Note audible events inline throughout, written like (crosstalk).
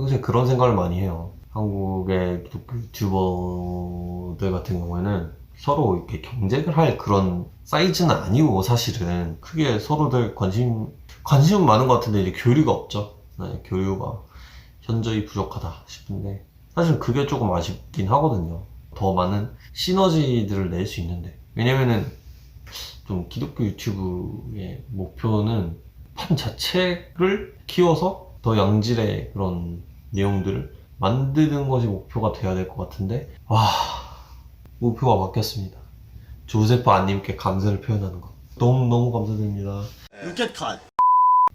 요새 그런 생각을 많이 해요. 한국의 유튜버들 같은 경우에는 서로 이렇게 경쟁을 할 그런 사이즈는 아니고 사실은 크게 서로들 관심 관심은 많은 것 같은데 이제 교류가 없죠. 네, 교류가 현저히 부족하다 싶은데 사실 그게 조금 아쉽긴 하거든요. 더 많은 시너지들을 낼 수 있는데 왜냐면은 좀 기독교 유튜브의 목표는 판 자체를 키워서 더 양질의 그런 내용들을 만드는 것이 목표가 돼야 될 것 같은데 와 목표가 바뀌었습니다. 조세프 안님께 감사를 표현하는 것 너무 너무 감사드립니다. 유켓 컷.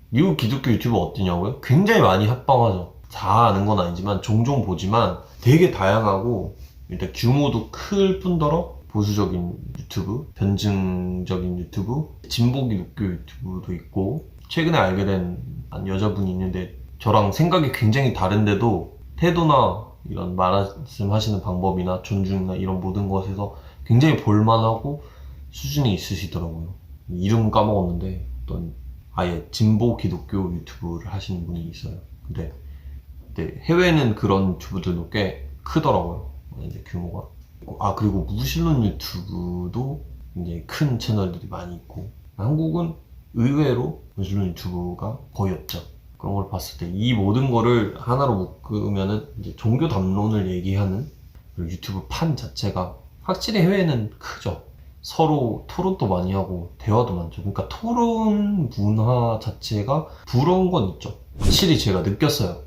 미국 기독교 유튜버 어떠냐고요? 굉장히 많이 합방하죠. 다 아는 건 아니지만 종종 보지만 되게 다양하고 일단 규모도 클 뿐더러 보수적인 유튜브, 변증적인 유튜브, 진보 기독교 유튜브도 있고 최근에 알게 된한 여자분이 있는데 저랑 생각이 굉장히 다른데도 태도나 이런 말씀하시는 방법이나 존중이나 이런 모든 것에서 굉장히 볼만하고 수준이 있으시더라고요. 이름 까먹었는데 어떤 아예 진보 기독교 유튜브를 하시는 분이 있어요. 근데, 근데 해외는 그런 유튜브들도 꽤 크더라고요. 이제 규모가. 아 그리고 무신론 유튜브도 굉장히 큰 채널들이 많이 있고 한국은 의외로 무신론 유튜브가 거의 없죠. 그런 걸 봤을 때 이 모든 거를 하나로 묶으면은 이제 종교 담론을 얘기하는 그 유튜브 판 자체가 확실히 해외는 크죠. 서로 토론도 많이 하고 대화도 많죠. 그러니까 토론 문화 자체가 부러운 건 있죠. 확실히 제가 느꼈어요.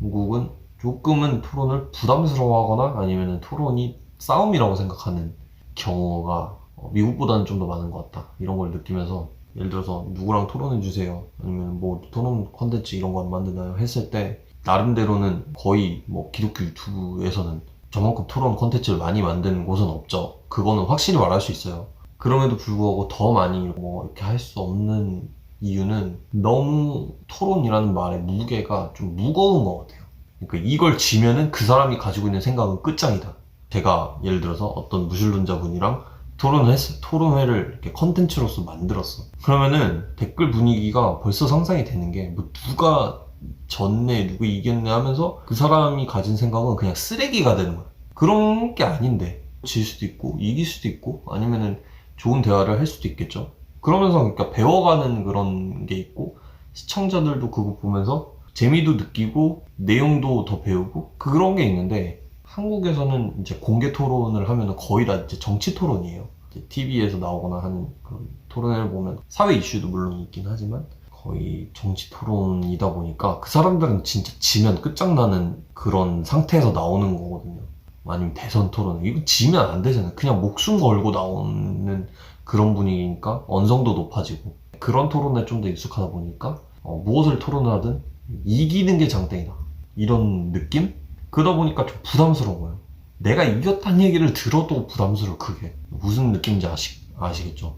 한국은 조금은 토론을 부담스러워하거나 아니면 토론이 싸움이라고 생각하는 경우가 어, 미국보다는 좀 더 많은 것 같다. 이런 걸 느끼면서 예를 들어서 누구랑 토론해 주세요. 아니면 뭐 토론 컨텐츠 이런 거 안 만드나요? 했을 때 나름대로는 거의 뭐 기독교 유튜브에서는 저만큼 토론 컨텐츠를 많이 만드는 곳은 없죠. 그거는 확실히 말할 수 있어요. 그럼에도 불구하고 더 많이 뭐 이렇게 할 수 없는 이유는 너무 토론이라는 말의 무게가 좀 무거운 것 같아요. 그러니까 이걸 지면은 그 사람이 가지고 있는 생각은 끝장이다. 제가 예를 들어서 어떤 무신론자분이랑 토론을 했어. 토론회를 이렇게 컨텐츠로서 만들었어. 그러면은 댓글 분위기가 벌써 상상이 되는 게 뭐 누가 졌네, 누구 이겼네 하면서 그 사람이 가진 생각은 그냥 쓰레기가 되는 거야. 그런 게 아닌데. 질 수도 있고, 이길 수도 있고, 아니면은 좋은 대화를 할 수도 있겠죠. 그러면서 그러니까 배워가는 그런 게 있고, 시청자들도 그거 보면서 재미도 느끼고, 내용도 더 배우고, 그런 게 있는데, 한국에서는 이제 공개 토론을 하면 거의 다 이제 정치 토론이에요. TV에서 나오거나 하는 그런 토론회를 보면 사회 이슈도 물론 있긴 하지만 거의 정치 토론이다 보니까 그 사람들은 진짜 지면 끝장나는 그런 상태에서 나오는 거거든요. 아니면 대선 토론. 이거 지면 안 되잖아요. 그냥 목숨 걸고 나오는 그런 분위기니까 언성도 높아지고 그런 토론에 좀 더 익숙하다 보니까 어, 무엇을 토론을 하든 이기는 게 장땡이다. 이런 느낌? 그러다 보니까 좀 부담스러워요. 내가 이겼다는 얘기를 들어도 부담스러워, 그게. 무슨 느낌인지 아시, 아시겠죠?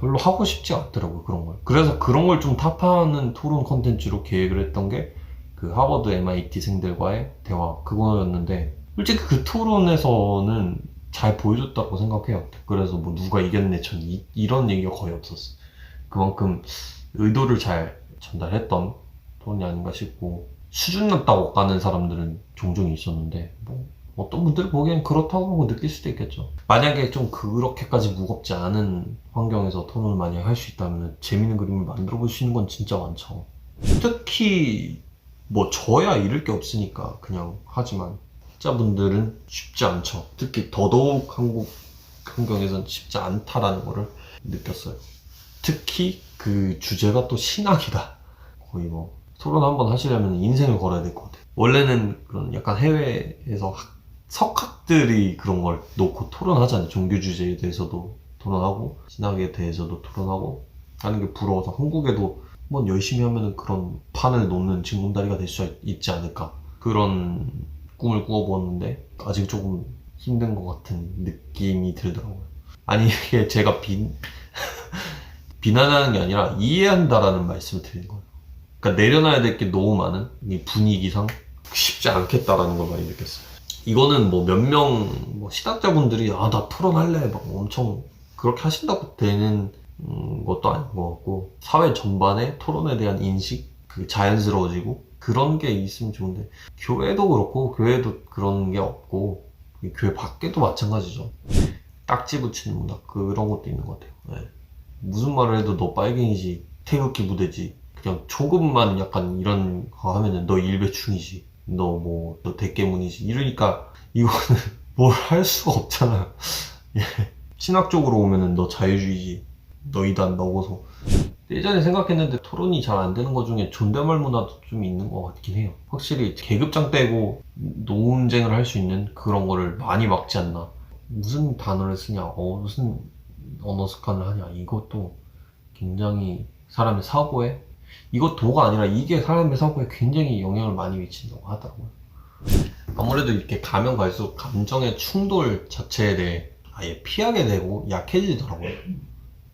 별로 하고 싶지 않더라고요, 그런 걸. 그래서 그런 걸 좀 타파하는 토론 컨텐츠로 계획을 했던 게 그 하버드 MIT생들과의 대화, 그거였는데, 솔직히 그 토론에서는 잘 보여줬다고 생각해요. 댓글에서 뭐 누가 이겼네, 전 이, 이런 얘기가 거의 없었어. 그만큼 의도를 잘 전달했던 토론이 아닌가 싶고, 수준 낮다고 가는 사람들은 종종 있었는데 뭐 어떤 분들 보기엔 그렇다고 느낄 수도 있겠죠. 만약에 좀 그렇게까지 무겁지 않은 환경에서 토론을 많이 할 수 있다면 재밌는 그림을 만들어 볼 수 있는 건 진짜 많죠. 특히 뭐 저야 잃을 게 없으니까 그냥 하지만 자분들은 쉽지 않죠. 특히 더더욱 한국 환경에선 쉽지 않다라는 거를 느꼈어요. 특히 그 주제가 또 신학이다. 거의 뭐 토론 한번 하시려면 인생을 걸어야 될 것 같아요. 원래는 그런 약간 해외에서 학- 석학들이 그런 걸 놓고 토론하잖아요. 종교 주제에 대해서도 토론하고 신학에 대해서도 토론하고 하는 게 부러워서 한국에도 한번 열심히 하면은 그런 판을 놓는 징검다리가 될 수 있지 않을까 그런 꿈을 꾸어보았는데 아직 조금 힘든 것 같은 느낌이 들더라고요. 아니 이게 제가 빈 (laughs) 비난하는 게 아니라 이해한다라는 말씀을 드리는 거예요. 그러니까 내려놔야 될 게 너무 많은 이 분위기상 쉽지 않겠다라는 걸 많이 느꼈어요. 이거는 뭐 몇명 뭐 시각자분들이 아 나 토론할래 막 엄청 그렇게 하신다고 되는 음, 것도 아닌 것 같고 사회 전반의 토론에 대한 인식 그 자연스러워지고 그런 게 있으면 좋은데 교회도 그렇고 교회도 그런 게 없고 교회 밖에도 마찬가지죠. 딱지 붙이는 문화 그런 것도 있는 것 같아요. 네. 무슨 말을 해도 너 빨갱이지 태극기 부대지 그냥 조금만 약간 이런 거 하면은 너 일배충이지 너 뭐 너 대깨문이지 이러니까 이거는 (laughs) 뭘 할 수가 없잖아. (laughs) 예. 신학적으로 오면은 너 자유주의지 너 이단 너고서 예전에 생각했는데 토론이 잘 안 되는 것 중에 존댓말 문화도 좀 있는 것 같긴 해요. 확실히 계급장 떼고 논쟁을 할 수 있는 그런 거를 많이 막지 않나. 무슨 단어를 쓰냐, 어, 무슨 언어 습관을 하냐, 이것도 굉장히 사람의 사고에, 이것 도가 아니라 이게 사람의 사고에 굉장히 영향을 많이 미친다고 하더라고요. 아무래도 이렇게 가면 갈수록 감정의 충돌 자체에 대해 아예 피하게 되고 약해지더라고요.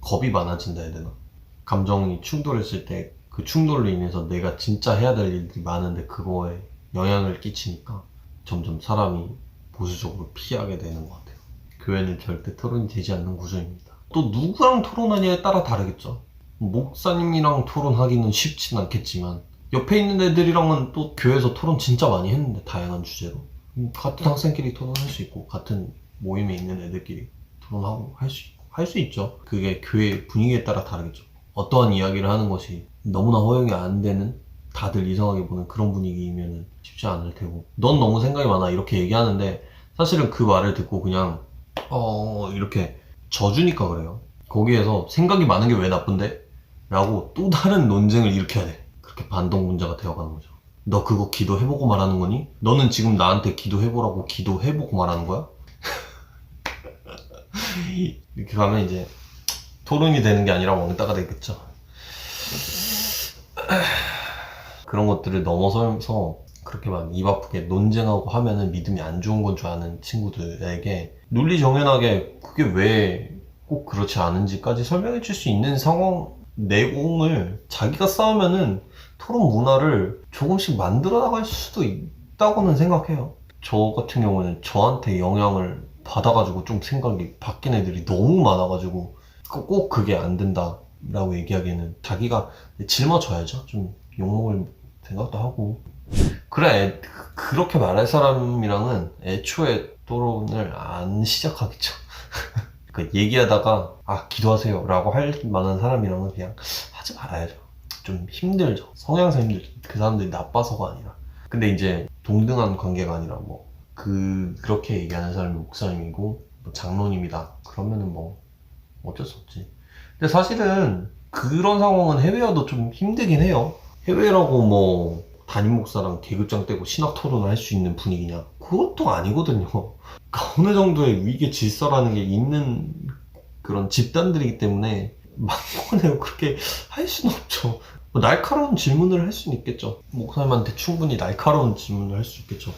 겁이 많아진다 해야 되나? 감정이 충돌했을 때 그 충돌로 인해서 내가 진짜 해야 될 일들이 많은데 그거에 영향을 끼치니까 점점 사람이 보수적으로 피하게 되는 것 같아요. 교회는 절대 토론이 되지 않는 구조입니다. 또 누구랑 토론하냐에 따라 다르겠죠. 목사님이랑 토론하기는 쉽진 않겠지만 옆에 있는 애들이랑은 또 교회에서 토론 진짜 많이 했는데 다양한 주제로 음, 같은 학생끼리 토론할 수 있고 같은 모임에 있는 애들끼리 토론하고 할 수 할 수 있죠. 그게 교회 분위기에 따라 다르겠죠. 어떠한 이야기를 하는 것이 너무나 허용이 안 되는 다들 이상하게 보는 그런 분위기이면 쉽지 않을 테고 넌 너무 생각이 많아 이렇게 얘기하는데 사실은 그 말을 듣고 그냥 어 이렇게 져주니까 그래요 거기에서 생각이 많은 게 왜 나쁜데? 라고 또 다른 논쟁을 일으켜야 돼 그렇게 반동문자가 되어가는 거죠 너 그거 기도해보고 말하는 거니? 너는 지금 나한테 기도해보라고 기도해보고 말하는 거야? (laughs) 이렇게 가면 이제 토론이 되는 게 아니라 왕따가 되겠죠 (sighs) 그런 것들을 넘어서서 그렇게 막 입 아프게 논쟁하고 하면은 믿음이 안 좋은 건 줄 아는 친구들에게 논리 정연하게 그게 왜 꼭 그렇지 않은지까지 설명해 줄 수 있는 상황 내공을 자기가 쌓으면은 토론 문화를 조금씩 만들어 나갈 수도 있다고는 생각해요. 저 같은 경우는 저한테 영향을 받아가지고 좀 생각이 바뀐 애들이 너무 많아가지고 꼭- 꼭 그게 안 된다라고 얘기하기에는 자기가 짊어져야죠. 좀 욕먹을 생각도 하고 그래 애- 그렇게 말할 사람이랑은 애초에 토론을 안 시작하겠죠. 그 얘기하다가 아 기도하세요 라고 할 만한 사람이랑은 그냥 하지 말아야죠. 좀 힘들죠. 성향상 힘들죠. 그 사람들이 나빠서가 아니라. 근데 이제 동등한 관계가 아니라 뭐 그 그렇게 얘기하는 사람이 목사님이고 뭐 장로님이다. 그러면은 뭐 어쩔 수 없지. 근데 사실은 그런 상황은 해외여도 좀 힘들긴 해요. 해외라고 뭐 담임 목사랑 계급장 떼고 신학 토론을 할 수 있는 분위기냐? 그것도 아니거든요. 어느 정도의 위계 질서라는 게 있는 그런 집단들이기 때문에 막무가내로 그렇게 할 수는 없죠. 뭐 날카로운 질문을 할 수는 있겠죠. 목사님한테 충분히 날카로운 질문을 할 수 있겠죠.